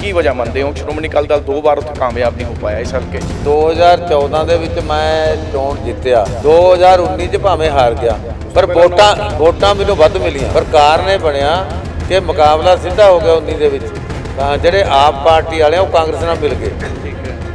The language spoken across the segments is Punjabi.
ਕੀ ਵਜ੍ਹਾ ਮੰਨਦੇ ਹੋ? ਸ਼੍ਰੋਮਣੀ ਅਕਾਲੀ ਦਲ ਦੋ ਵਾਰ ਉੱਥੇ ਕਾਮਯਾਬ ਨਹੀਂ ਹੋ ਪਾਇਆ ਇਸ ਹਲਕੇ 'ਚ। 2014 ਦੇ ਵਿੱਚ ਮੈਂ ਚੋਣ ਜਿੱਤਿਆ। 2019 ਚ ਭਾਵੇਂ ਹਾਰ ਗਿਆ। ਪਰ ਵੋਟਾਂ ਵੋਟਾਂ ਮੈਨੂੰ ਵੱਧ ਮਿਲੀਆਂ। ਪਰ ਕਾਰਨ ਇਹ ਬਣਿਆ ਕਿ ਮੁਕਾਬਲਾ ਸਿੱਧਾ ਹੋ ਗਿਆ 19 ਦੇ ਵਿੱਚ। ਤਾਂ ਜਿਹੜੇ ਆਪ ਪਾਰਟੀ ਵਾਲੇ ਆ, ਉਹ ਕਾਂਗਰਸ ਨਾਲ ਮਿਲ ਗਏ।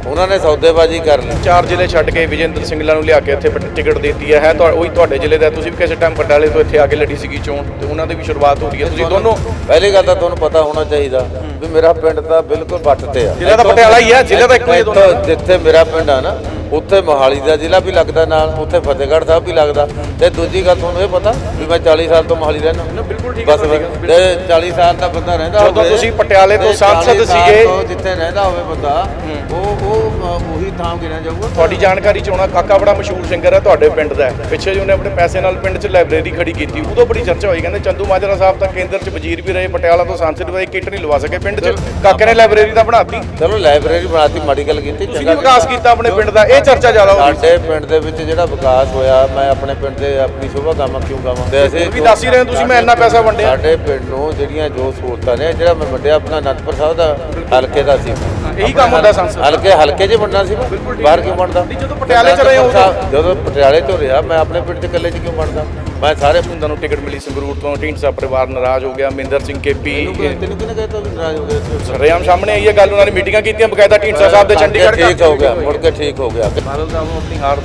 ਉਹਨਾਂ ਨੇ ਸੌਦੇਬਾਜ਼ੀ ਕਰ ਲਈ। ਚਾਰ ਜ਼ਿਲ੍ਹੇ ਛੱਡ ਕੇ ਵਿਜੇਂਦਰ ਸਿੰਘਲਾ ਨੂੰ ਲਿਆ ਕੇ ਇੱਥੇ ਟਿਕਟ ਦਿੱਤੀ ਹੈ। ਹੈ ਤਾਂ ਉਹੀ ਤੁਹਾਡੇ ਜ਼ਿਲ੍ਹੇ ਦਾ ਤੁਸੀਂ ਵੀ ਕਿਸੇ ਟਾਈਮ ਪਟਿਆਲੇ ਤੋਂ ਇੱਥੇ ਆ ਕੇ ਲੜੀ ਸੀਗੀ ਚੋਣ ਤੇ ਉਹਨਾਂ ਦੀ ਵੀ ਸ਼ੁਰੂਆਤ ਹੋ ਰਹੀ ਹੈ। ਤੁਸੀਂ ਦੋਨੋਂ ਪਹਿਲੀ ਗੱਲ ਤਾਂ ਤੁਹਾਨੂੰ ਪਤਾ ਹੋਣਾ ਚਾਹੀਦਾ ਵੀ ਮੇਰਾ ਪਿੰਡ ਤਾਂ ਬਿਲਕੁਲ ਵੱਟ ਤੇ ਆ। ਜ਼ਿਲ੍ਹਾ ਤਾਂ ਪਟਿਆਲਾ ਹੀ ਆ, ਜ਼ਿਲ੍ਹਾ ਤਾਂ ਇੱਕੋ ਹੀ ਜਿੱਥੇ ਮੇਰਾ ਪਿੰਡ ਆ ਨਾ ਉੱਥੇ ਮੋਹਾਲੀ ਦਾ ਜ਼ਿਲ੍ਹਾ ਵੀ ਲੱਗਦਾ ਨਾਲ ਉੱਥੇ ਫਤਿਹਗੜ੍ਹ ਸਾਹਿਬ ਵੀ ਲੱਗਦਾ। ਤੇ ਦੂਜੀ ਗੱਲ ਤੁਹਾਨੂੰ ਇਹ ਪਤਾ ਵੀ ਮੈਂ 40 ਸਾਲ ਤੋਂ ਮੋਹਾਲੀ ਰਹਿਣਾ ਬਿਲਕੁਲ ਠੀਕ ਬਸ ਤੇ 40 ਸਾਲ ਦਾ ਬੰਦਾ ਰਹਿੰਦਾ ਜਦੋਂ ਤੁਸੀਂ ਪਟਿਆਲੇ ਤੋਂ ਸਾਂਸਦ 40 ਸਾਲ ਸੀਗੇ। ਜਿੱਥੇ ਰਹਿੰਦਾ ਹੋਵੇ ਬੰਦਾ ਉਹ ਉਹ ਉਹੀ ਥਾਂ ਗਿਣਿਆ ਜਾਊਗਾ। ਤੁਹਾਡੀ ਜਾਣਕਾਰੀ ਚ ਹੋਣਾ ਕਾਕਾ ਬੜਾ ਮਸ਼ਹੂਰ ਸਿੰਗਰ ਹੈ ਤੁਹਾਡੇ ਪਿੰਡ ਦਾ। ਪਿੱਛੇ ਜੀ ਉਹਨੇ ਆਪਣੇ ਪੈਸੇ ਨਾਲ ਪਿੰਡ 'ਚ ਲਾਇਬ੍ਰੇਰੀ ਖੜੀ ਕੀਤੀ। ਉਦੋਂ ਬੜੀ ਚਰਚਾ ਹੋਈ ਕਹਿੰਦੇ ਚੰਦੂ ਮਾਜਰਾ ਸਾਹਿਬ ਤਾਂ ਕੇਂਦਰ 'ਚ ਵਜ਼ੀਰ ਵੀ ਰਹੇ ਪਟਿਆਲਾ ਤੋਂ ਸੰਸਦ ਵੀ ਕਿਟ ਨਹੀਂ ਲਵਾ ਸਕੇ। ਪਿੰਡ 'ਚ ਕਾਕੇ ਨੇ ਲਾਇਬ੍ਰੇਰੀ ਤਾਂ ਬਣਾਤੀ। ਚਲੋ ਲਾਇਬ੍ਰੇਰੀ ਬਣਾਤੀ ਮਾੜੀ ਗੱਲ ਕੀਤੀ ਵੀ ਵਿਕਾਸ ਕੀਤਾ। ਆਪਣੇ ਪਿੰਡ ਦਾ। ਇਹ ਚਰਚਾ ਜ਼ਿਆਦਾ ਹੋ ਰਹੀ। ਸਾਡੇ ਪਿੰਡ ਦੇ ਵਿੱਚ ਜਿਹੜਾ ਵਿਕਾਸ ਹੋਇਆ ਮੈਂ ਆਪਣੇ ਪਿੰਡ ਦੇ ਆਪਣੀ ਸ਼ੋਭਾ ਗਾਵਾਂ ਕਿਉਂ ਗਾਵਾਂ? ਅਸੀਂ ਵੀ ਦੱਸ ਹੀ ਰਹੇ ਹੋ ਤੁਸੀਂ ਮੈਂ ਇੰਨਾ ਪੈਸਾ ਵੰਡਿਆ। ਸਾਡੇ ਪਿੰਡ ਨੂੰ ਜਿਹੜੀਆਂ ਜੋ ਸਹੂਲਤਾਂ ਨੇ ਜਿਹੜਾ ਮੈਂ ਵੰਡਿਆ ਆਪਣਾ ਅਨੰਦਪੁਰ ਸਾਹਿਬ ਦਾ ਹਲਕੇ ਦਾ ਸੀ। ਇਹੀ ਕੰਮ ਹੁੰਦਾ ਸੰਸਦ ਹਲਕੇ ਹਲਕੇ 'ਚ ਵੰਡਣਾ ਸੀ। ਬਾਹਰ ਕਿਉਂ ਵੰਡਦਾ? ਜਦੋਂ ਪਟਿਆਲੇ 'ਚ ਰਹੇ ਹੋ ਜਦੋਂ ਪਟਿਆਲੇ 'ਚ ਰਿਹਾ ਮੈਂ ਆਪਣੇ ਪਿੰਡ 'ਚ ਇਕੱਲੇ 'ਚ ਕਿਉਂ ਵੰਡਦਾ? ਮੈਂ ਸਾਰੇ ਉਹਨਾਂ ਨੂੰ ਟਿਕਟ ਮਿਲੀ ਸੰਗਰੂਰ ਤੋਂ। ਢੀਂਡਸਾ ਪਰਿਵਾਰ ਨਾਰਾਜ਼ ਹੋ ਗਿਆ ਮਿੰਦਰ ਸਿੰਘ ਕੇਪੀ। ਤੈਨੂੰ ਕਿਹਨੇ ਕਹਿਤਾ ਵੀ ਨਾਰਾਜ਼ ਹੋ ਗਏ ਰਿਆਮ ਸਾਹਮਣੇ ਆਈ ਹੈ ਗੱਲ ਉਹਨਾਂ ਨੇ ਮੀਟਿੰਗਾਂ ਕੀਤੀਆਂ ਬਕਾਇਦਾ ਢੀਂਡਸਾ ਸਾਹਿਬ ਦੇ ਚੰਡੀਗੜ੍ਹ ਠੀਕ ਹੋ ਗਿਆ ਮੁੜ ਕੇ ਠੀਕ ਹੋ ਗਿਆ। ਬਾਦਲ ਸਾਹਿਬ ਨੂੰ ਆਪਣੀ ਹਾਰ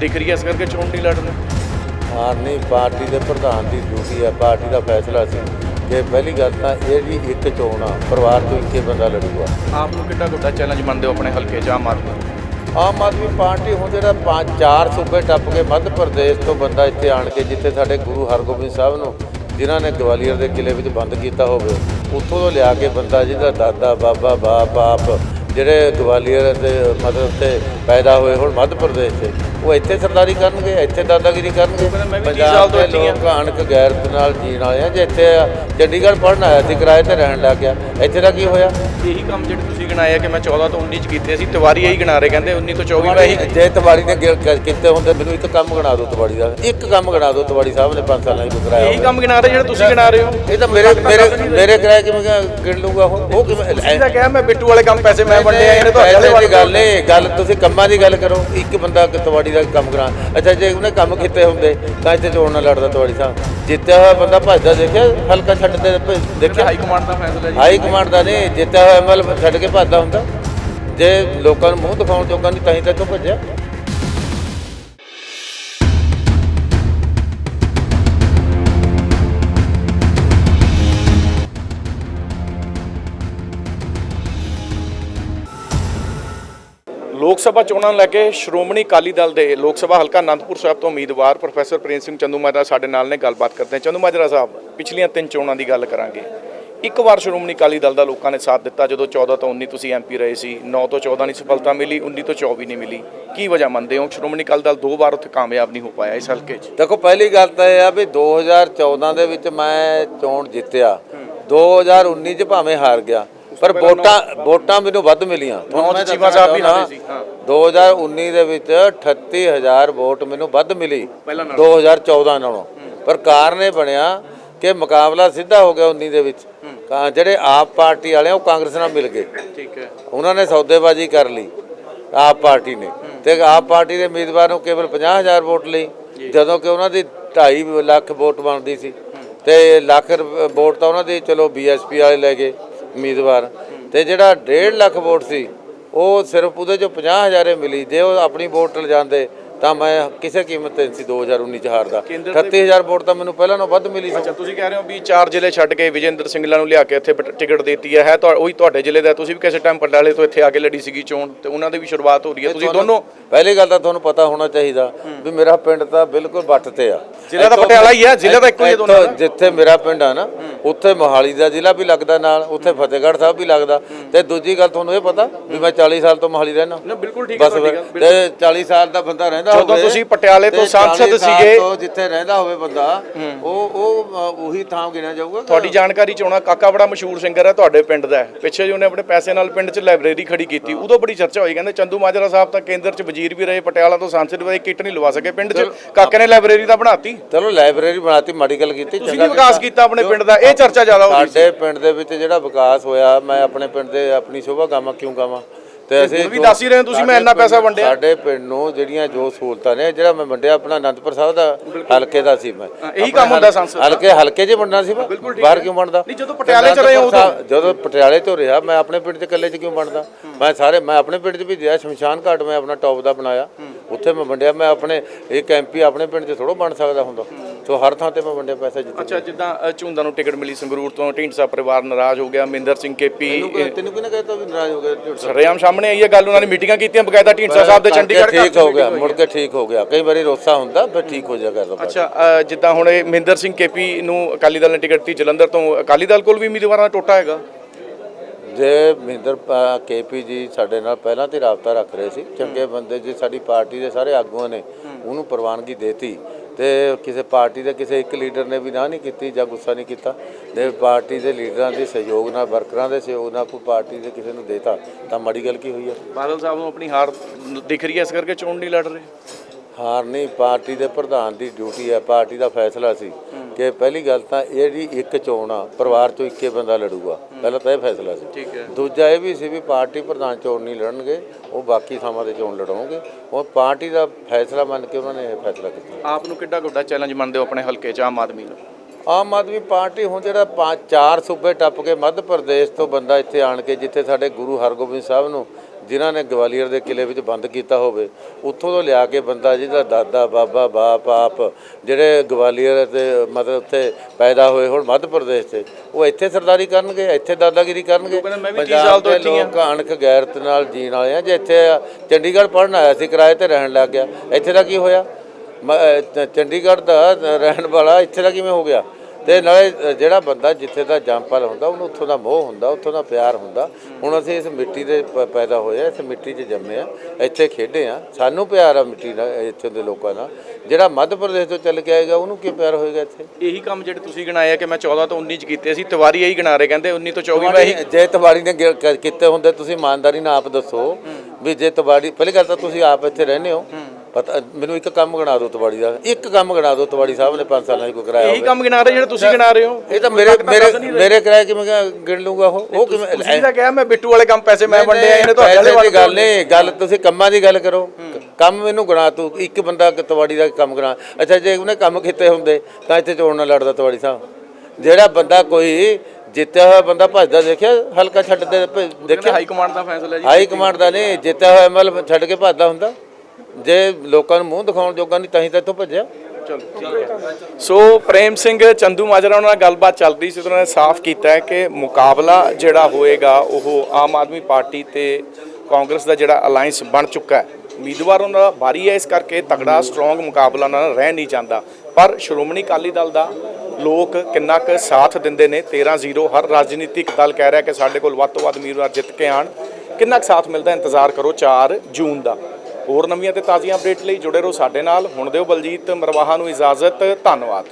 ਦਿਖ ਰਹੀ ਹੈ ਇਸ ਕਰਕੇ ਚੋਣ ਨਹੀਂ ਲੜ ਰਹੇ ਹਾਂ ਨਹੀਂ ਪਾਰਟੀ ਦੇ ਪ੍ਰਧਾਨ ਦੀ ਡਿਊਟੀ ਹੈ ਪਾਰਟੀ ਦਾ ਫੈਸਲਾ ਸੀ ਕਿ ਪਹਿਲੀ ਗੱਲ ਤਾਂ ਇਹ ਜੀ ਇੱਕ ਚੋਣ ਆ ਪਰਿਵਾਰ ਤੋਂ ਇੱਕੇ ਬੰਦਾ ਲੜੂਗਾ। ਆਪ ਨੂੰ ਕਿੱਡਾ ਵੱਡਾ ਚੈਲੰਜ ਮੰਨਦੇ ਹੋ ਆਪਣੇ ਹਲਕੇ 'ਚ ਆਮ ਆਦਮੀ ਆਮ ਆਦਮੀ ਪਾਰਟੀ ਹੁਣ ਜਿਹੜਾ ਪੰਜ ਚਾਰ ਸੂਬੇ ਟੱਪ ਕੇ ਮੱਧ ਪ੍ਰਦੇਸ਼ ਤੋਂ ਬੰਦਾ ਇੱਥੇ ਆਣ ਕੇ ਜਿੱਥੇ ਸਾਡੇ ਗੁਰੂ ਹਰਗੋਬਿੰਦ ਸਾਹਿਬ ਨੂੰ, ਜਿਨ੍ਹਾਂ ਨੇ ਗਵਾਲੀਅਰ ਦੇ ਕਿਲੇ ਵਿੱਚ ਬੰਦ ਕੀਤਾ ਹੋਵੇ, ਉੱਥੋਂ ਤੋਂ ਲਿਆ ਕੇ ਬੰਦਾ ਜਿਹਦਾ ਦਾਦਾ, ਬਾਬਾ, ਬਾਪ ਆਪ ਜਿਹੜੇ ਗਵਾਲੀਅਰ ਦੇ ਮਤਲਬ ਤੇ ਪੈਦਾ ਹੋਏ ਹੁਣ ਮੱਧ ਪ੍ਰਦੇਸ਼ 'ਚ ਉਹ ਇੱਥੇ ਸਰਦਾਰੀ ਕਰਨਗੇ ਇੱਥੇ ਦਾਦਾਗਿਰੀ ਕਰਨਗੇ। ਪੰਜਾਬ ਦੇ। ਲੋਕ ਅਣਖ ਗੈਰਤ ਨਾਲ ਜੀਣ ਵਾਲੇ ਆ। ਜੇ ਇੱਥੇ ਚੰਡੀਗੜ੍ਹ ਪੜ੍ਹਨ ਆਇਆ ਸੀ ਕਿਰਾਏ ਤੇ ਰਹਿਣ ਲੱਗ ਗਿਆ। ਇੱਥੇ ਦਾ ਕੀ ਹੋਇਆ? ਇਹੀ ਕੰਮ ਜਿਹੜੇ ਤੁਸੀਂ ਗਿਣਾਏ ਕਿ ਮੈਂ 14 ਤੋਂ 19 ਚ ਕੀਤੇ ਸੀ ਤਿਵਾਰੀ ਇਹੀ ਗਿਣਾ ਰਹੇ ਕਹਿੰਦੇ 19 ਤੋਂ 24 ਮੈਂ ਇਹੀ ਜੇ ਤਵਾੜੀ ਨੇ ਕੀਤੇ ਹੁੰਦੇ ਮੈਨੂੰ ਇੱਕ ਕੰਮ ਗਣਾ ਦਿਓ ਤਵਾੜੀ ਦਾ। ਇੱਕ ਕੰਮ ਗਣਾ ਦਿਓ ਤਵਾੜੀ ਸਾਹਿਬ ਨੇ 5 ਸਾਲਾਂ ਹੀ ਕਰਾਇਆ ਇਹੀ ਕੰਮ ਗਿਣਾ ਰਹੇ ਜਿਹੜੇ ਤੁਸੀਂ ਗਿਣਾ ਰਹੇ ਹੋ। ਇਹ ਤਾਂ ਮੇਰੇ ਮੇਰੇ ਮੇਰੇ ਕਿਰਾਏ ਕਿਵੇਂ ਗਿਣ ਲੂੰਗਾ ਉਹ? ਉਹ ਕਿਵੇਂ ਤੁਸੀਂ ਤਾਂ ਕਿਹਾ ਮੈਂ ਬਿੱਟੂ ਵਾਲੇ ਕੰਮ ਪੈਸੇ ਮੈਂ ਵੰਡੇ ਆ ਇਹਨੇ ਤੁਹਾਡੇ ਵਾਲੇ ਦੀ ਗੱਲ ਨਹੀਂ ਗੱਲ ਤੁਸੀਂ ਕੰਮਾਂ ਦੀ ਗੱਲ ਕਰੋ। ਇੱਕ ਬੰਦਾ ਕਿ ਤਵਾੜੀ ਦਾ ਕੰਮ ਕਰਾ। ਅੱਛਾ ਜੇ ਉਹਨੇ ਕੰਮ ਕੀਤੇ ਹੁੰਦੇ ਤਾਂ ਇੱਥੇ ਚੋਣ ਨਾਲ ਲੜਦਾ ਤਵਾੜੀ ਸਾਹਿਬ ਜਿੱਤਿਆ ਹੋਇਆ ਬੰਦਾ ਭੱਜਦਾ ਦੇਖਿਆ ਹਲਕਾ ਛੱਡ ਦੇ ਦੇਖਿਆ। ਹਾਈ ਕਮਾਂਡ ਦਾ ਫੈਸਲਾ ਜੀ। ਹਾਈ ਕਮਾਂਡ ਦਾ ਨਹੀਂ ਜਿੱਤਿਆ ਹੋਇਆ ਐਮਐਲ ਛੱਡ ਕੇ ਭੱਜਦਾ ਹੁੰਦਾ। ਜੇ ਲੋਕਾਂ ਨੂੰ ਮੂੰਹ ਦਿਖਾਉਣ ਜੋਗਾ ਨਹੀਂ ਤਾਂ ਹੀ ਤਾਂ ਕਿਉਂ ਭੱਜਿਆ? ਲੋਕ ਸਭਾ ਚੋਣਾਂ ਨੂੰ ਲੈ ਕੇ ਸ਼੍ਰੋਮਣੀ ਅਕਾਲੀ ਦਲ ਦੇ ਲੋਕ ਸਭਾ ਹਲਕਾ ਅਨੰਦਪੁਰ ਸਾਹਿਬ ਤੋਂ ਉਮੀਦਵਾਰ ਪ੍ਰੋਫੈਸਰ ਪ੍ਰੇਮ ਸਿੰਘ ਚੰਦੂ ਮਾਜਰਾ ਸਾਡੇ ਨਾਲ ਨੇ ਗੱਲਬਾਤ ਕਰਦੇ ਹਾਂ। ਚੰਦੂ ਮਾਜਰਾ ਸਾਹਿਬ ਪਿਛਲੀਆਂ ਤਿੰਨ ਚੋਣਾਂ ਦੀ ਗੱਲ ਕਰਾਂਗੇ। ਇੱਕ ਵਾਰ ਸ਼੍ਰੋਮਣੀ ਅਕਾਲੀ ਦਲ ਦਾ ਲੋਕਾਂ ਨੇ ਸਾਥ ਦਿੱਤਾ ਜਦੋਂ 14 ਤੋਂ 19 ਤੁਸੀਂ ਐਮਪੀ ਰਹੇ ਸੀ 9 ਤੋਂ 14 ਨਹੀਂ ਸਫਲਤਾ ਮਿਲੀ 19 ਤੋਂ 24 ਨਹੀਂ ਮਿਲੀ। ਕੀ ਵਜ੍ਹਾ ਮੰਨਦੇ ਹੋ? ਸ਼੍ਰੋਮਣੀ ਅਕਾਲੀ ਦਲ ਦੋ ਵਾਰ ਉੱਥੇ ਕਾਮਯਾਬ ਨਹੀਂ ਹੋ ਪਾਇਆ ਇਸ ਹਲਕੇ 'ਚ। ਦੇਖੋ ਪਹਿਲੀ ਗੱਲ ਤਾਂ ਇਹ ਆ ਵੀ 2014 ਦੇ ਵਿੱਚ ਮੈਂ ਚੋਣ ਜਿੱਤਿਆ। 2019 ਚ ਭਾਵੇਂ ਹਾਰ ਗਿਆ। ਪਰ ਵੋਟਾਂ ਵੋਟਾਂ ਮੈਨੂੰ ਵੱਧ ਮਿਲੀਆਂ। ਤੁਹਾਨੂੰ ਮੈਂ ਚੀਮਾ ਸਾਹਿਬ ਵੀ ਚਾਹੁੰਦਾ, ਸੀ, ਹਾਂ। 2019 ਦੇ ਵਿੱਚ 38000 ਵੋਟ ਮੈਨੂੰ ਵੱਧ ਮਿਲੀ ਪਹਿਲਾਂ 2014 ਨਾਲੋਂ। ਪਰ ਕਾਰਨ ਇਹ ਬਣਿਆ ਕਿ ਮੁਕਾਬਲਾ ਸਿੱਧਾ ਹੋ ਗਿਆ 19 ਦੇ ਵਿੱਚ। ਜਿਹੜੇ ਆਪ ਪਾਰਟੀ ਵਾਲੇ ਉਹ ਕਾਂਗਰਸ ਨਾਲ ਮਿਲ ਗਏ। ਠੀਕ ਹੈ। ਉਹਨਾਂ ਨੇ ਸੌਦੇਬਾਜ਼ੀ ਕਰ ਲਈ ਆਪ ਪਾਰਟੀ ਨੇ। ਤੇ ਆਪ ਪਾਰਟੀ ਦੇ ਉਮੀਦਵਾਰ ਨੂੰ ਕੇਵਲ 50000 ਵੋਟ ਲਈ ਜਦੋਂ ਕਿ ਉਹਨਾਂ ਦੀ 2.5 ਲੱਖ ਵੋਟ ਬਣਦੀ ਸੀ। ਤੇ ਲੱਖ ਵੋਟ ਤਾਂ ਉਹਨਾਂ ਦੀ ਚਲੋ ਬੀਐਸਪੀ ਵਾਲੇ ਲੈ ਗਏ। ਉਮੀਦਵਾਰ। ਤੇ ਜਿਹੜਾ 1.5 ਲੱਖ ਵੋਟ ਸੀ, ਉਹ ਸਿਰਫ ਉਹਦੇ ਚੋਂ 50000 ਹੀ ਮਿਲੀ। ਜੇ ਉਹ ਆਪਣੀ ਵੋਟ ਲਿਜਾਂਦੇ ਤਾਂ ਮੈਂ ਕਿਸੇ ਕੀਮਤ ਤੇ ਸੀ 2019 ਚ ਹਾਰਦਾ। ਕੇਂਦਰ ਦੇ- 38000 ਵੋਟ ਤਾਂ ਮੈਨੂੰ ਪਹਿਲਾਂ ਨਾਲੋਂ ਵੱਧ ਮਿਲੀ ਸੀ। ਅੱਛਾ ਤੁਸੀਂ ਕਹਿ ਰਹੇ ਹੋ ਵੀ ਚਾਰ ਜ਼ਿਲ੍ਹੇ ਛੱਡ ਕੇ ਵਿਜੇਂਦਰ ਸਿੰਘਲਾ ਨੂੰ ਲਿਆ ਕੇ ਇੱਥੇ ਟਿਕਟ ਦਿੱਤੀ ਹੈ। ਤਾਂ ਉਹੀ ਤੁਹਾਡੇ ਜ਼ਿਲ੍ਹੇ ਦਾ ਤੁਸੀਂ ਵੀ ਕਿਸੇ ਟਾਈਮ ਪਟਿਆਲੇ ਤੋਂ ਇੱਥੇ ਆ ਕੇ ਲੜੀ ਸੀਗੀ ਚੋਣ ਤੇ ਉਹਨਾਂ ਦੀ ਵੀ ਸ਼ੁਰੂਆਤ ਹੋ ਰਹੀ ਹੈ। ਤੁਸੀਂ ਦੋਨੋਂ ਪਹਿਲੀ ਗੱਲ ਤਾਂ ਤੁਹਾਨੂੰ ਪਤਾ ਹੋਣਾ ਚਾਹੀਦਾ ਵੀ ਮੇਰਾ ਪਿੰਡ ਤਾਂ ਬਿਲਕੁਲ ਵੱਟ ਤੇ ਆ। ਜ਼ਿਲ੍ਹਾ ਤਾਂ ਪਟਿਆਲਾ ਹੀ ਆ, ਜ਼ਿਲ੍ਹਾ ਤਾਂ ਇੱਕੋ ਹੀ ਦੋਨਾਂ ਜਿੱਥੇ ਮੇਰਾ ਪਿੰਡ ਆ ਨਾ ਉੱਥੇ ਮੋਹਾਲੀ ਦਾ ਜ਼ਿਲ੍ਹਾ ਵੀ ਲੱਗਦਾ ਨਾਲ ਉੱਥੇ ਫਤਿਹਗੜ੍ਹ ਸਾਹਿਬ ਵੀ ਲੱਗਦਾ। ਤੇ ਦੂਜੀ ਗੱਲ ਤੁਹਾਨੂੰ ਇਹ ਪਤਾ ਵੀ ਮੈਂ 40 ਸਾਲ ਤੋਂ ਮੋਹਾਲੀ ਰਹਿਣਾ। ਨਾ ਬਿਲਕੁਲ ਠੀਕ ਹੈ ਬਸ। ਤੇ 40 ਸਾਲ ਦਾ ਬੰਦਾ ਰਹਿੰਦਾ ਰਹਿੰਦਾ ਜਦੋਂ ਹੋਵੇ ਤੁਸੀਂ ਪਟਿਆਲੇ ਤੋਂ ਸੰਸਦ 40 ਸਾਲ ਸੀਗੇ। ਜਿੱਥੇ ਰਹਿੰਦਾ ਹੋਵੇ ਬੰਦਾ ਉਹ ਉਹ ਉਹੀ ਥਾਂ ਗਿਣਿਆ ਜਾਊਗਾ। ਤੁਹਾਡੀ ਜਾਣਕਾਰੀ ਚ ਹੋਣਾ ਕਾਕਾ ਬੜਾ ਮਸ਼ਹੂਰ ਸਿੰਗਰ ਹੈ ਤੁਹਾਡੇ ਪਿੰਡ ਦਾ। ਪਿੱਛੇ ਜੀ ਉਹਨੇ ਆਪਣੇ ਪੈਸੇ ਨਾਲ ਪਿੰਡ 'ਚ ਲਾਇਬ੍ਰੇਰੀ ਖੜੀ ਕੀਤੀ। ਉਦੋਂ ਬੜੀ ਚਰਚਾ ਹੋਈ ਕਹਿੰਦੇ ਚੰਦੂ ਮਾਜਰਾ ਸਾਹਿਬ ਤਾਂ ਕੇਂਦਰ 'ਚ ਵਜ਼ੀਰ ਵੀ ਰਹੇ ਪਟਿਆਲਾ ਤੋਂ ਸੰਸਦ ਵੀ ਰਹੇ ਕਿੱਟ ਨਹੀਂ ਲਵਾ ਸਕੇ ਪਿੰਡ 'ਚ। ਕਾਕੇ ਨੇ ਲਾਇਬ੍ਰੇਰੀ ਤਾਂ ਬਣਾਤੀ। ਚਲੋ ਲਾਇਬ੍ਰੇਰੀ ਬਣਾਤੀ ਮਾੜੀ ਗੱਲ ਕੀਤੀ ਤੁਸੀਂ ਵੀ ਵਿਕਾਸ ਕੀਤਾ। ਆਪਣੇ ਪਿੰਡ ਦਾ ਇਹ ਚਰਚਾ ਜ਼ਿਆਦਾ ਹੋ ਰਹੀ ਸੀ। ਸਾਡੇ ਪਿੰਡ ਦੇ ਵਿੱਚ ਜਿਹੜਾ ਵਿਕਾਸ ਹੋਇਆ ਮੈਂ ਆਪਣੇ ਪਿੰਡ ਦੇ ਆਪਣੀ ਸ਼ੋਭਾ ਗਾਵਾਂ ਕਿਉਂ ਗਾਵਾਂ? ਤੇ ਅਸੀਂ ਹੁਣ ਵੀ ਦੱਸ ਹੀ ਰਹੇ ਹੋ ਤੁਸੀਂ, ਮੈਂ ਇੰਨਾ ਪੈਸਾ ਵੰਡਿਆ। ਸਾਡੇ ਪਿੰਡ ਨੂੰ ਜਿਹੜੀਆਂ ਜੋ ਸਹੂਲਤਾਂ ਨੇ ਜਿਹੜਾ ਮੈਂ ਵੰਡਿਆ ਆਪਣਾ ਅਨੰਦਪੁਰ ਸਾਹਿਬ ਦਾ ਹਲਕੇ ਦਾ ਸੀ ਮੈਂ। ਇਹੀ ਕੰਮ ਹੁੰਦਾ ਸੰਸਦ। ਹਲਕੇ ਹਲਕੇ 'ਚ ਵੰਡਣਾ ਸੀ ਮੈਂ। ਬਾਹਰ ਕਿਉਂ ਵੰਡਦਾ? ਨਹੀਂ, ਜਦੋਂ ਪਟਿਆਲੇ 'ਚ ਰਹੇ ਸਾਹਿਬ- ਜਦੋਂ ਪਟਿਆਲੇ ਤੋਂ ਰਿਹਾ ਮੈਂ ਆਪਣੇ ਪਿੰਡ 'ਚ ਇਕੱਲੇ 'ਚ ਕਿਉਂ ਵੰਡਦਾ? ਮੈਂ ਸਾਰੇ ਮੈਂ ਆਪਣੇ ਪਿੰਡ 'ਚ ਵੀ ਗਿਆ ਸ਼ਮਸ਼ਾਨ ਘਾਟ ਮੈਂ ਆਪਣਾ ਟੌਪ ਦਾ ਬਣਾਇਆ। ਉੱਥੇ ਮੈਂ ਵੰਡਿਆ ਮੈਂ ਆਪਣੇ ਇੱਕ ਐਮਪੀ ਆਪਣੇ ਪਿੰਡ 'ਚ ਥੋੜੋ ਬਣ ਸਕਦਾ ਹੁੰਦਾ। ਸੋ ਹਰ ਥਾਂ ਤੇ ਮੈਂ ਵੰਡਿਆ ਪੈਸਾ ਜਿੱਤੇ ਅੱਛਾ ਜਿੱਦਾਂ ਅ, ਝੁੰਦਾ ਨੂੰ ਟਿਕਟ ਮਿਲੀ ਸੰਗਰੂਰ ਤੋਂ ਢੀਂਡਸਾ ਪਰਿਵਾਰ ਨਾਰਾਜ਼ ਹੋ ਗਿਆ ਮਹਿੰਦਰ ਸਿੰਘ ਕੇਪੀ ਤੈਨੂੰ ਤੈਨੂੰ ਕਿਹਨੇ ਕਹਿਤਾ ਵੀ ਨਾਰਾਜ਼ ਹੋ ਗਿਆ ਸਰੇਆਮ ਸਾਹਮਣੇ ਆਈ ਹੈ ਗੱਲ ਉਹਨਾਂ ਨੇ ਮੀਟਿੰਗਾਂ ਕੀਤੀਆਂ ਬਕਾਇਦਾ ਢੀਂਡਸਾ ਸਾਹਿਬ ਦੇ ਚੰਡੀਗੜ੍ਹ ਠੀਕ ਹੋ ਗਿਆ ਮੁੜ ਕੇ ਠੀਕ ਹੋ ਗਿਆ। ਕਈ ਵਾਰੀ ਰੋਸਾ ਹੁੰਦਾ ਫਿਰ ਠੀਕ ਹੋ ਜਾ ਕਰਦਾ ਅੱਛਾ ਅ, ਜਿੱਦਾਂ ਹੁਣ ਇਹ ਮਹਿੰਦਰ ਸਿੰਘ ਕੇਪੀ ਨੂੰ ਅਕਾਲੀ ਦਲ ਨੇ ਟਿਕਟ ਦਿੱਤੀ ਜਲੰਧਰ ਤੋਂ ਅਕਾਲੀ ਦਲ ਕੋਲ ਵੀ ਉਮੀਦਵਾਰਾਂ ਦਾ ਟੋਟਾ ਹੈਗਾ? ਜੇ ਮਹਿੰਦਰ ਕੇਪੀ ਜੀ ਸਾਡੇ ਨਾਲ ਪਹਿਲਾਂ ਤੇ ਰਾਬਤਾ ਰੱਖ ਰਹੇ ਸੀ ਚੰਗੇ ਬੰਦੇ ਜੀ ਸਾਡੀ ਪਾਰਟੀ ਦੇ ਸਾਰੇ ਆਗੂਆਂ ਨੇ ਉਹਨੂੰ ਪ੍ਰਵਾਨਗੀ ਦੇਤੀ। ਤੇ ਕਿਸੇ ਪਾਰਟੀ ਦੇ ਕਿਸੇ ਇੱਕ ਲੀਡਰ ਨੇ ਵੀ ਨਾ ਨਹੀਂ ਕੀਤੀ ਜਾਂ ਗੁੱਸਾ ਨਹੀਂ ਕੀਤਾ। ਤੇ ਪਾਰਟੀ ਦੇ ਲੀਡਰਾਂ ਦੇ ਸਹਿਯੋਗ ਨਾਲ ਵਰਕਰਾਂ ਦੇ ਸਹਿਯੋਗ ਨਾਲ ਕੋਈ ਪਾਰਟੀ ਦੇ ਕਿਸੇ ਨੂੰ ਦੇਤਾ ਤਾਂ ਮਾੜੀ ਗੱਲ ਕੀ ਹੋਈ ਹੈ ਬਾਦਲ ਸਾਹਿਬ ਨੂੰ ਆਪਣੀ ਹਾਰ ਦਿਖ ਰਹੀ ਹੈ ਇਸ ਕਰਕੇ ਚੋਣ ਨਹੀਂ ਲੜ ਰਹੇ? ਹਾਰ ਨਹੀਂ ਪਾਰਟੀ ਦੇ ਪ੍ਰਧਾਨ ਦੀ ਡਿਊਟੀ ਹੈ ਪਾਰਟੀ ਦਾ ਫੈਸਲਾ ਸੀ। ਕਿ ਪਹਿਲੀ ਗੱਲ ਤਾਂ ਇਹ ਜੀ ਇੱਕ ਚੋਣ ਆ ਪਰਿਵਾਰ ਚੋਂ ਇੱਕੇ ਬੰਦਾ ਲੜੂਗਾ। ਪਹਿਲਾਂ ਤਾਂ ਇਹ ਫੈਸਲਾ ਸੀ। ਠੀਕ ਹੈ। ਦੂਜਾ ਇਹ ਵੀ ਸੀ ਵੀ ਪਾਰਟੀ ਪ੍ਰਧਾਨ ਚੋਣ ਨਹੀਂ ਲੜਨਗੇ ਉਹ ਬਾਕੀ ਥਾਵਾਂ ਤੇ ਚੋਣ ਲੜਾਉਣਗੇ। ਉਹ ਪਾਰਟੀ ਦਾ ਫੈਸਲਾ ਮੰਨ ਕੇ ਉਹਨਾਂ ਨੇ ਇਹ ਫੈਸਲਾ ਕੀਤਾ। ਆਪ ਨੂੰ ਕਿੱਡਾ ਵੱਡਾ ਚੈਲੰਜ ਮੰਨਦੇ ਹੋ ਆਪਣੇ ਹਲਕੇ 'ਚ ਆਮ ਆਦਮੀ ਨੂੰ? ਆਮ ਆਦਮੀ ਪਾਰਟੀ ਹੁਣ ਜਿਹੜਾ ਪੰਜ ਚਾਰ ਸੂਬੇ ਟੱਪ ਕੇ ਮੱਧ ਪ੍ਰਦੇਸ਼ ਤੋਂ ਬੰਦਾ ਇੱਥੇ ਆਣ ਕੇ ਜਿੱਥੇ ਸਾਡੇ ਗੁਰੂ ਹਰਗੋਬਿੰਦ ਸਾਹਿਬ ਨੂੰ ਜਿਨ੍ਹਾਂ ਨੇ ਗਵਾਲੀਅਰ ਦੇ ਕਿਲੇ ਵਿੱਚ ਬੰਦ ਕੀਤਾ ਹੋਵੇ ਉੱਥੋਂ ਤੋਂ ਲਿਆ ਕੇ ਬੰਦਾ ਜਿਹਦਾ ਦਾਦਾ ਬਾਬਾ ਬਾਪ ਆਪ ਜਿਹੜੇ ਗਵਾਲੀਅਰ ਤੇ ਮਤਲਬ ਉੱਥੇ ਪੈਦਾ ਹੋਏ ਹੁਣ ਮੱਧ ਪ੍ਰਦੇਸ਼ 'ਚ ਉਹ ਇੱਥੇ ਸਰਦਾਰੀ ਕਰਨਗੇ ਇੱਥੇ ਦਾਦਾਗਿਰੀ ਕਰਨਗੇ। ਪੰਜਾਬ ਤੋਂ ਦੇ। ਲੋਕ ਅਣਖ ਗੈਰਤ ਨਾਲ ਜੀਣ ਵਾਲੇ ਆ ਜੇ ਇੱਥੇ ਚੰਡੀਗੜ੍ਹ ਪੜਨ ਆਇਆ ਸੀ ਕਿਰਾਏ ਤੇ ਰਹਿਣ ਲੱਗ ਗਿਆ ਇੱਥੇ ਦਾ ਕੀ ਹੋਇਆ? ਚੰਡੀਗੜ੍ਹ ਦਾ ਰਹਿਣ ਵਾਲਾ ਇੱਥੇ ਦਾ ਕਿਵੇਂ ਹੋ ਗਿਆ? ਤੇ ਨਾਲੇ ਜਿਹੜਾ ਬੰਦਾ ਜਿੱਥੇ ਦਾ ਜੰਮਪਲ ਹੁੰਦਾ ਉਹਨੂੰ ਉੱਥੋਂ ਦਾ ਮੋਹ ਹੁੰਦਾ ਉੱਥੋਂ ਦਾ ਪਿਆਰ ਹੁੰਦਾ। ਹੁਣ ਅਸੀਂ ਇਸ ਮਿੱਟੀ ਦੇ ਪੈਦਾ ਹੋਏ ਆ ਇਸ ਮਿੱਟੀ 'ਚ ਜੰਮੇ ਆ ਇੱਥੇ ਖੇਡੇ ਆ। ਸਾਨੂੰ ਪਿਆਰ ਆ ਮਿੱਟੀ ਨਾਲ ਇੱਥੇ ਦੇ ਲੋਕਾਂ ਨਾਲ। ਜਿਹੜਾ ਮੱਧ ਪ੍ਰਦੇਸ਼ ਤੋਂ ਚੱਲ ਕੇ ਆਏਗਾ ਉਹਨੂੰ ਕੀ ਪਿਆਰ ਹੋਏਗਾ ਇੱਥੇ? ਇਹੀ ਕੰਮ ਜਿਹੜੇ ਤੁਸੀਂ ਗਿਣਾਏ ਆ ਕਿ ਮੈਂ 14 ਤੋਂ 19 'ਚ ਕੀਤੇ ਸੀ ਤਿਵਾਰੀ ਇਹੀ ਗਿਣਾ ਰਹੇ ਕਹਿੰਦੇ 19 ਤੋਂ 24 ਮੈਂ ਇਹੀ ਜੇ ਤਵਾੜੀ ਨੇ ਕੀਤੇ ਹੁੰਦੇ ਤੁਸੀਂ ਇਮਾਨਦਾਰੀ ਨਾਲ ਆਪ ਦੱਸੋ ਵੀ ਜੇ ਤਵਾੜੀ ਪਹਿਲੀ ਗੱਲ ਤਾਂ ਤੁਸੀਂ ਆਪ ਇੱਥੇ ਰਹਿੰਦੇ ਹੋ। ਪਤਾ ਮੈਨੂੰ ਇੱਕ ਕੰਮ ਗਣਾ ਦਿਓ ਤਵਾੜੀ ਦਾ। ਇੱਕ ਕੰਮ ਗਣਾ ਦਿਓ ਤਵਾੜੀ ਸਾਹਿਬ ਨੇ 5 ਸਾਲਾਂ 'ਚ ਕੋਈ ਕਰਾਇਆ ਇਹੀ ਹੋਵੇ। ਕੰਮ ਗਿਣਾ ਰਹੇ ਜਿਹੜੇ ਤੁਸੀਂ ਗਿਣਾ ਰਹੇ ਹੋ। ਇਹ ਤਾਂ ਮੇਰੇ ਮੇਰੇ ਮੇਰੇ ਕਿਰਾਏ ਕਿਵੇਂ ਗ- ਗਿਣ ਲੂੰਗਾ ਉਹ। ਉਹ ਕਿਵੇਂ ਤੁਸੀਂ ਤਾਂ ਕਿਹਾ ਮੈਂ ਬਿੱਟੂ ਵਾਲੇ ਕੰਮ ਪੈਸੇ ਮੈਂ ਵੰਡੇ ਆ ਇਹਨੇ ਤੁਹਾਡੇ ਪੈਸੇ ਵਾਲੇ ਦੀ ਗੱਲ ਨਹੀਂ ਗੱਲ ਤੁਸੀਂ ਕੰਮਾਂ ਦੀ ਗੱਲ ਕਰੋ। ਕੰਮ ਮੈਨੂੰ ਗਣਾ ਤੂੰ ਇੱਕ ਬੰਦਾ ਕ- ਤਵਾੜੀ ਦਾ ਕੰਮ ਗਣਾ। ਅੱਛਾ ਜੇ ਉਹਨੇ ਕੰਮ ਕੀਤੇ ਹੁੰਦੇ ਤਾਂ ਇੱਥੇ ਚੋਣ ਨਾਲ ਲੜਦਾ ਤਵਾੜੀ ਸਾਹਿਬ। ਜਿਹੜਾ ਬੰਦਾ ਕੋਈ ਜਿੱਤਿਆ ਹੋਇਆ ਬੰਦਾ ਭੱਜਦਾ ਦੇਖਿਆ ਹਲਕਾ ਛੱਡ ਦੇ ਭ- ਦੇਖਿਆ? ਦੇਖਿਆ ਹਾਈ ਕਮਾਂਡ ਦਾ ਫੈਸਲਾ ਜੀ। ਹਾਈ ਕਮਾਂਡ ਦਾ ਨਹੀਂ ਜਿੱਤਿਆ ਹੋਇਆ ਐਮਐਲ ਛੱਡ ਕੇ ਭੱਜਦਾ ਹੁੰਦਾ। ਜੇ ਲੋਕਾਂ ਨੂੰ ਮੂੰਹ ਦਿਖਾਉਣ ਜੋਗਾ ਨਹੀਂ, ਤਾਂ ਹੀ ਤਾਂ ਇੱਥੋਂ ਭੱਜਿਆ। ਚਲੋ ਠੀਕ ਹੈ ਸੋ ਪ੍ਰੇਮ ਸਿੰਘ, ਚੰਦੂ ਮਾਜਰਾ ਉਹਨਾਂ ਨਾਲ ਗੱਲਬਾਤ ਚੱਲ ਰਹੀ ਸੀ ਉਹਨਾਂ ਨੇ ਸਾਫ਼ ਕੀਤਾ ਹੈ ਕਿ ਮੁਕਾਬਲਾ ਜਿਹੜਾ ਹੋਏਗਾ, ਉਹ ਆਮ ਆਦਮੀ ਪਾਰਟੀ ਤੇ ਕਾਂਗਰਸ ਦਾ ਜਿਹੜਾ ਅਲਾਈਅੰਸ ਬਣ ਚੁੱਕਾ ਹੈ। ਉਮੀਦਵਾਰ ਉਹਨਾਂ ਦਾ ਭਾਰੀ ਹੈ, ਇਸ ਕਰਕੇ ਤਗੜਾ ਸਟਰੋਂਗ ਮੁਕਾਬਲਾ ਉਹਨਾਂ ਨਾਲ ਰਹਿ ਨਹੀਂ ਜਾਂਦਾ। ਪਰ ਸ਼੍ਰੋਮਣੀ ਅਕਾਲੀ ਦਲ ਦਾ ਲੋਕ ਕਿੰਨਾ ਕੁ ਸਾਥ ਦਿੰਦੇ ਨੇ 13-0 ਹਰ ਰਾਜਨੀਤਿਕ ਦਲ ਕਹਿ ਰਿਹਾ ਕਿ ਸਾਡੇ ਕੋਲ ਵੱਧ ਤੋਂ ਵੱਧ ਉਮੀਦਵਾਰ ਜਿੱਤ ਕੇ ਆਣ ਕਿੰਨਾ ਕੁ ਸਾਥ ਮਿਲਦਾ, ਇੰਤਜ਼ਾਰ ਕਰੋ 4 ਜੂਨ ਦਾ। ਹੋਰ ਨਵੀਆਂ ਤੇ ਤਾਜ਼ੀਆਂ ਅਪਡੇਟ ਲਈ ਜੁੜੇ ਰਹੋ ਸਾਡੇ ਨਾਲ। ਹੁਣ ਦਿਓ ਬਲਜੀਤ ਮਰਵਾਹਾ ਨੂੰ ਇਜਾਜ਼ਤ। ਧੰਨਵਾਦ।